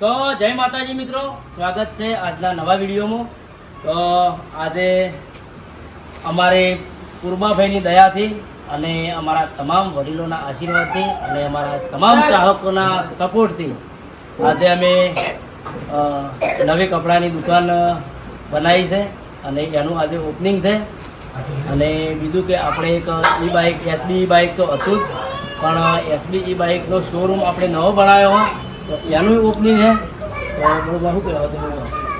તો જય માતાજી મિત્રો સ્વાગત છે આજના નવા વિડીયોમાં. તો આજે અમારે કુરમાભાઈની દયાથી અને અમારા તમામ વડીલોના આશીર્વાદથી અને અમારા તમામ ચાહકોના સપોર્ટથી આજે અમે નવી કપડાની દુકાન બનાવી છે અને એનું આજે ઓપનિંગ છે. અને બીજું કે આપણે એક ઈ બાઇક એસબી બાઇક તો હતું જ પણ એસબી ઈ બાઇકનો શોરૂમ આપણે નવો બનાવ્યો હોય એનું ઓપનિંગ છે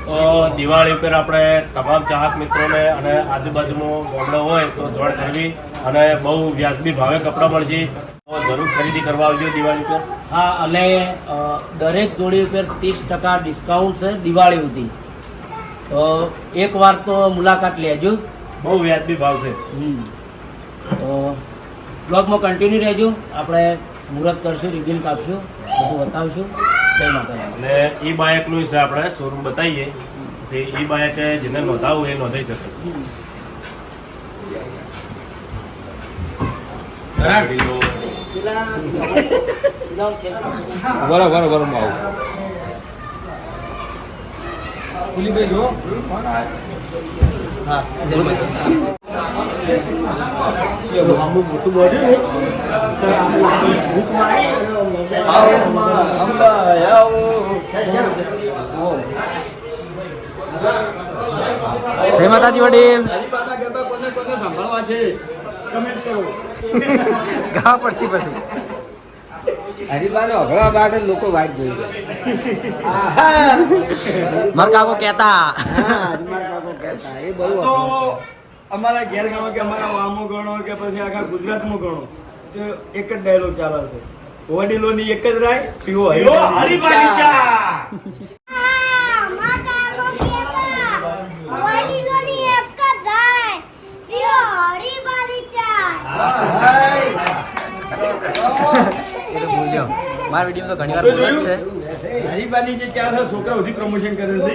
તો દિવાળી ઉપર આપણે તમામ ચાહક મિત્રોને અને આજુબાજુમાં ગામડો હોય તો જોડ કરવી અને બહુ વ્યાજબી ભાવે કપડાં મળશે તો જરૂર ખરીદી કરવા આવજો દિવાળી ઉપર. હા અને દરેક જોડી ઉપર ત્રીસ ટકા ડિસ્કાઉન્ટ છે દિવાળી સુધી. તો એકવાર તો મુલાકાત લેજો. બહુ વ્યાજબી ભાવ છે. તો બ્લોગમાં કન્ટિન્યુ રહેજો. આપણે મુહૂર્ત કરશું રિબિન કાપશું. બધું બતાવશું. જય માતાજી. અને ઈ બાઇકનું છે આપણે શોરૂમ બતાવીએ. પછી ઈ બાઇક જેને નોંધાવવું એ નોંધાઈ શકે. બરાબર બરો બરો હું આવું. જય માતાજી વડીલ. ગા પડશે પછી. હરિબાને અઘળા લોકો વાઈટ જોઈ માર કાકો કહેતા. હા હરિમાન કાકો કહેતા. એ બહુ અમારા ઘેર ગણો કે અમારા વામો ગણો કે પછી આખા ગુજરાતમાં ગણો. તો એક જ ડાયલોગ ચાલે છે. વડીલોની એક જ રાય પીવો હરિભાની ચા જ એ મારા વીડિયો તો ઘણી વાર બોલે જ છે. હરિબાની જે ચાર છે છોકરા ઉધી પ્રમોશન કરે છે.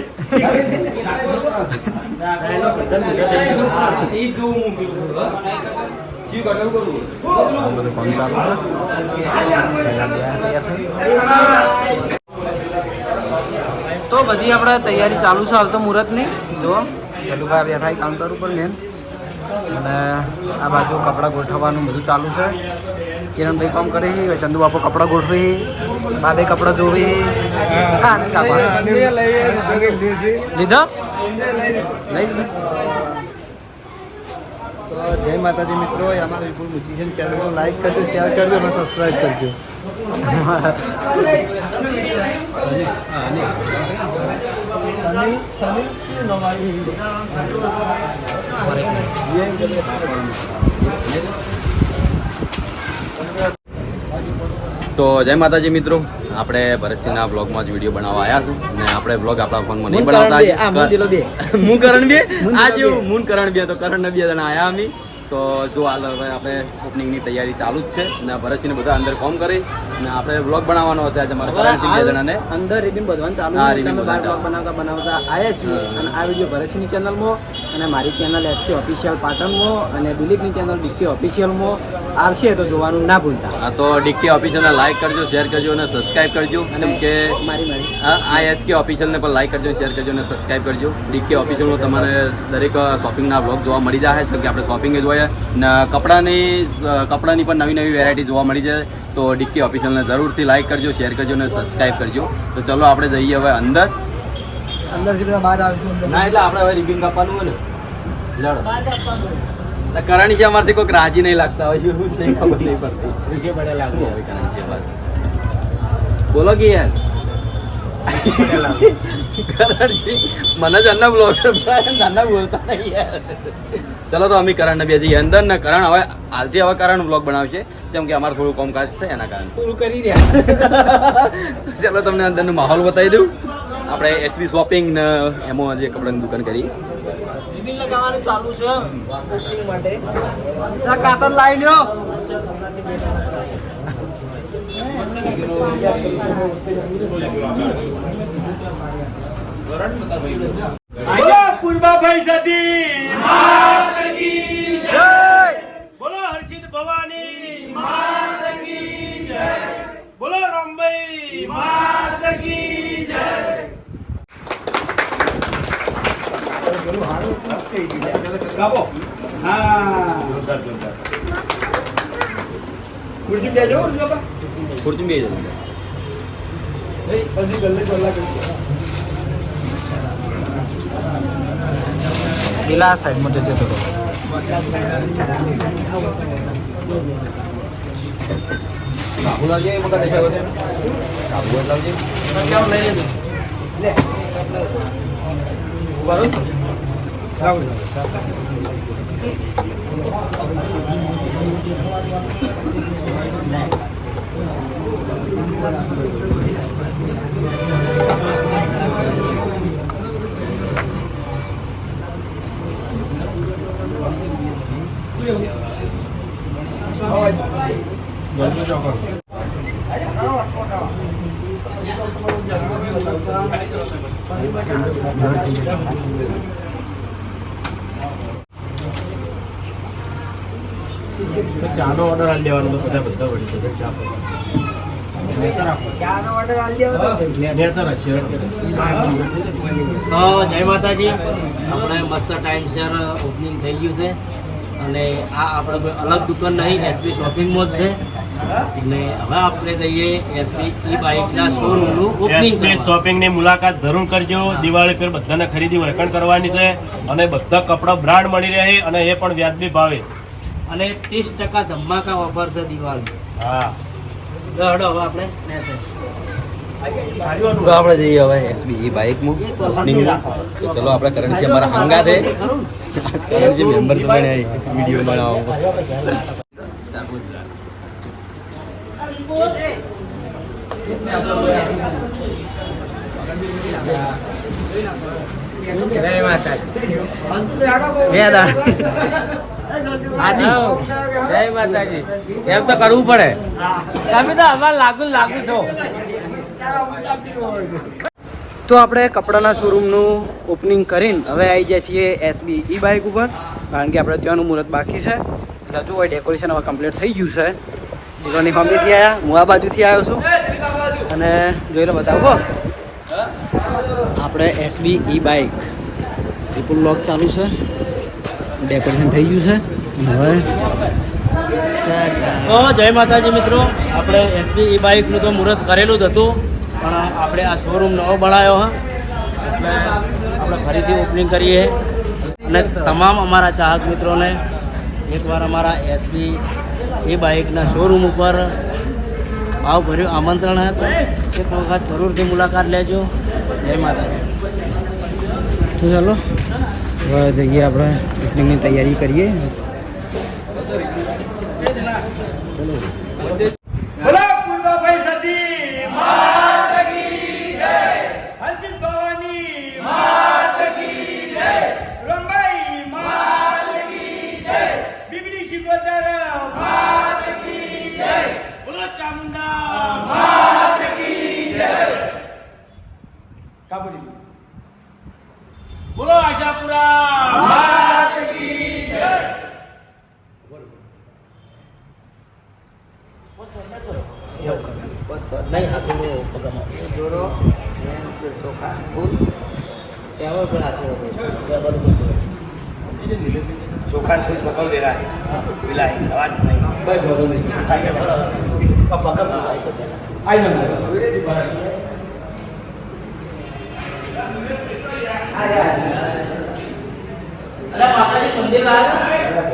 આ બધું કામ ચાલુ છે. તો બધી આપણે તૈયારી ચાલુ છે હાલ તો મુહૂર્તની. જો ગલુભાઈ બેઠા છે કાઉન્ટર ઉપર મેન અને આ બાજુ કપડાં ગોઠવવાનું બધું ચાલુ છે. કિરણભાઈ કામ કરે છે હવે ચંદુ બાપુ કપડાં ગોઠવે છે બાદે કપડાં જોવે લીધા. લઈ લીધો? જય માતાજી મિત્રો અમારા વિપુલ મ્યુઝિશિયન ચેનલને લાઈક કરજો શેર કરજો અને સબસ્ક્રાઈબ કરજો. તો જય માતાજી મિત્રો. આપણે ભરતસિંહના બ્લોગમાં જ વીડિયો બનાવવા આવ્યા છું. અને આપણે બ્લોગ આપણા ફોનમાં નહીં બનાવતા હું કરણ બે. આજે હું કરણ બે. તો કરણ બે જણા આવ્યા અમે. તો જો હાલ હવે આપણે ઓપનિંગની તૈયારી ચાલુ જ છે. અને ભરતસિંહને બધા અંદર કોમ કરી. અને આપણે બ્લોગ બનાવવાનો છે આજે મારા કરણ બે જણાને. અંદર રિબિન બધવાનું ચાલુ હા, રિબિન તમે બ્લોગ બનાવતા બનાવતા આવ્યા છીએ. અને આ વીડિયો ભરતસિંહની ચેનલમાં અને મારી ચેનલ એચકે ઓફિશિયલ પાટણમાં અને દિલીપની ચેનલ ડીકે ઓફિશિયલમાં આવશે તો જોવાનું ના ભૂલતા. તો ડીકે ઓફિશિયલને લાઈક કરજો શેર કરજો અને સબસ્ક્રાઇબ કરજો. અને કે મારી મારી. આ એસકે ઓફિશિયલને પણ લાઈક કરજો શેર કરજો અને સબસ્ક્રાઇબ કરજો. ડીકે ઓફિશિયલનો તમારે દરેક શોપિંગના બ્લોગ જોવા મળી જાય છે કે આપણે શોપિંગ જોઈએ. ને કપડાની કપડાની પણ નવી નવી વેરાયટી જોવા મળી જાય. તો ડીકે ઓફિશિયલને જરૂરથી લાઈક કરજો શેર કરજો અને સબસ્ક્રાઈબ કરજો. તો ચલો આપણે જઈએ હવે અંદર. અંદરથી બધા બહાર આવશું અંદર. ના એટલે આપણે હવે રિબિન કાપવાનું હોય ને. લડો એટલે કરણી છે અમારથી કોઈક રાજી નહીં લાગતા હોય શું છે ખબર નહીં પડતી. વિજય પડે લાગુ હોય કરણજી અમાર બોલો કે યાર. કરણજી, મને જ અન્ના બ્લોગર નાના બોલતા નહીં યાર. ચલો તો અમે કરણ ને બે જઈએ અંદર ને કરણ હવે આજથી હવે કરણ બ્લોગ બનાવશે. કેમ કે અમારે થોડું કામકાજ છે એના કારણે. પૂરું કરી રહ્યા. ચલો તમને અંદરનો માહોલ બતાવી દઉં. આપણે એસબી શોપિંગ ને એમાં જે કપડાની દુકાન કરી લગાવવાનું ચાલુ છે. પોસ્ટિંગ માટે. આ કાતર લાવી લ્યો. પૂર્વાભાઈ સતી માત કી જય બોલો હર્ષિત ભવાની માત કી જય બોલો રામભાઈ માત કી જય થઈ ગયું કાપો હા જોરદાર જોરદાર ખુરશી બેજો ઉર્જોબા ખુરચી બે જશે પછી ગલ્લે ગલ્લા કરજો પેલા સાઈડમાં જજો થોડો કાબુ લાવજે એ વખત દેખાયો છે કાબુ જ લાવજે ચાનો ઓર્ડર આલી દેવાનો તો બધા બધા વળી જશે ચા તો જય માતાજી આપણે મસ્ત ટાઈમ શેર ઓપનિંગ થઈ ગયું છે. અને આ આપણે કોઈ અલગ દુકાન નહીં એસબી શોપિંગ મોલ છે. એટલે હવે આપણે જઈએ એસબી ઈ બાઇકના શોરૂમનું ઓપનિંગ શોપિંગની મુલાકાત જરૂર કરજો. દિવાળી પર બધાને ખરીદી વહેંચણ કરવાની છે. અને બધા કપડા બ્રાન્ડ મળી રહે અને એ પણ વ્યાજબી ભાવે. અને ત્રીસ ટકા ધમાકા વાપરશે છે દિવાળી. હા. તો હડો હવે આપણે તો આપણે જઈએ હવે એસબી બાઇકમાં તો ચલો આપણે કરણસિંહ અમારા હંગા મેમ્બર વીડિયો બનાવવામાં બે આદિ. જય માતાજી. એમ તો કરવું પડે. તમે તો અમારે લાગુ લાગુ છો. તો આપણે કપડાના શોરૂમનું ઓપનિંગ કરીને હવે આવી જાય છીએ એસબી ઈ બાઇક ઉપર, કારણ કે આપણે ત્યાંનું મુહૂર્ત બાકી છે. એટલે હજુ હોય ડેકોરેશન હવે કમ્પ્લીટ થઈ ગયું છે. દીકરાની હોમીથી આવ્યા હું આ બાજુથી આવ્યો છું. અને જોઈ લો બતાવો. આપણે SB E bike triple lock ચાલુ છે. ડેકોરેશન થઈ ગયું છે. હવે તો જય માતાજી મિત્રો. આપણે એસબી બાઇકનું તો મુહૂર્ત કરેલું જ હતું પણ આપણે આ શોરૂમ નવો બનાવ્યો હા એટલે આપણે ફરીથી ઓપનિંગ કરીએ. અને તમામ અમારા ચાહક મિત્રોને એકવાર અમારા એસબી એ બાઇકના શોરૂમ ઉપર ભાવ ભર્યું આમંત્રણ હતું એક વખત જરૂરથી મુલાકાત લેજો. જય માતાજી. તો ચાલો હવે જઈએ આપણે ઓપનિંગની તૈયારી કરીએ. નહીં હાથેલો પગમાં જોરો ચોખા ફૂલ ચાવલ પણ હાથેલો ચોખા ફૂલ પકડ વેરાય વિલાય અવાજ નહીં બસ વધુ નહીં સાહેબ પકડ આઈ નંબર અરે માતાજી મંદિર લાયા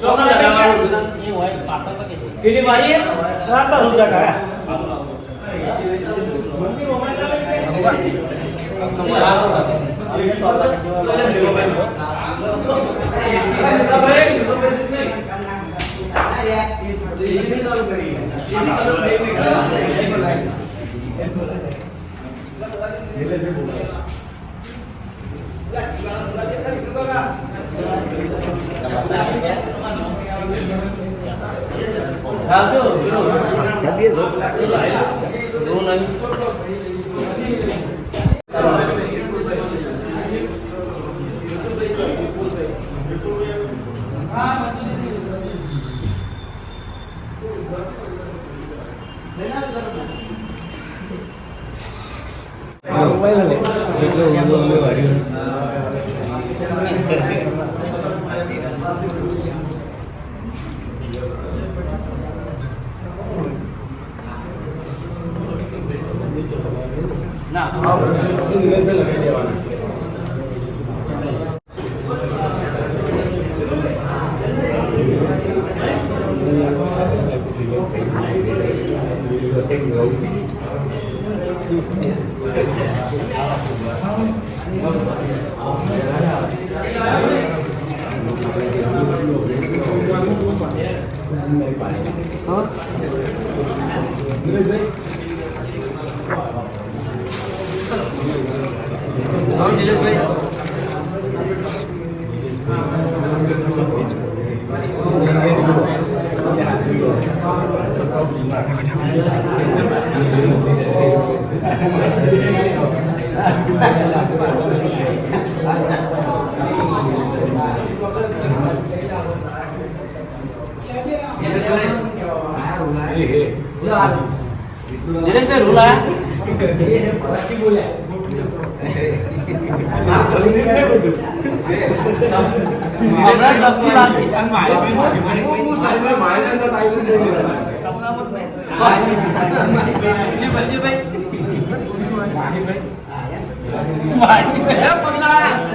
ચોકડ લગાવવાનું એ હોય પાછળ પકે ખીલી મારી રાતા રૂજા કાયા રાખજો એવું નહીં ના હા ધીરેશભાઈ રૂલ આયા પગલા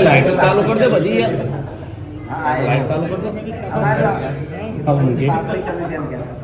લાઈટો ચાલુ કરી દે બધી યાર લાઈટ ચાલુ કરી દે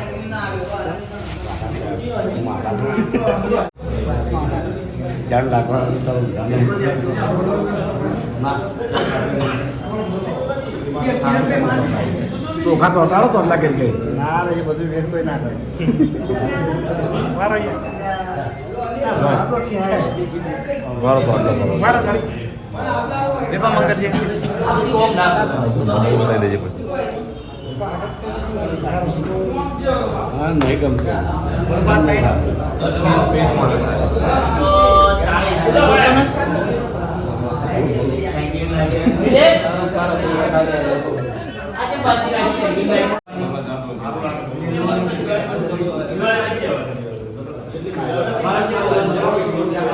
છે ને. બિલકુલ મારા જ લ્યો બધા ચોટલા કરજો ચોખા તો હટાડો તો એટલા કરી ગઈ. ના રે એ બધું વેટ કોઈ ના કરે. વાળો તો આટલો કરો પેપા મંગળજી આ બધી ઓમ ના મને દેજે પછી. હા નહીં ગમતું.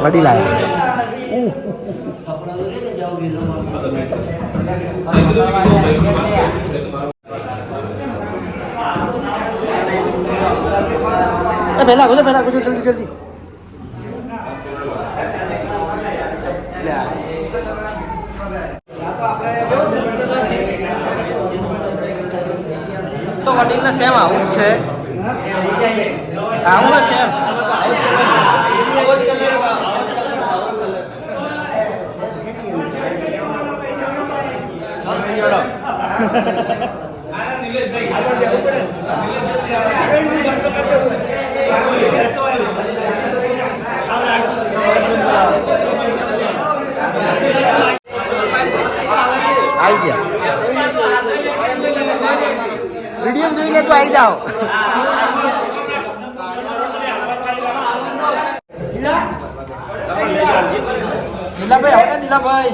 વડી લાય પહેલા ગુજો પહેલા જલ્દી જલ્દી વડીલને સેમ આવું જ છે. આવું જ પડે. આવી ગયા વીડિયો જોઈ લે તો આવી જાઓ નીલાભાઈ હવે નીલાભાઈ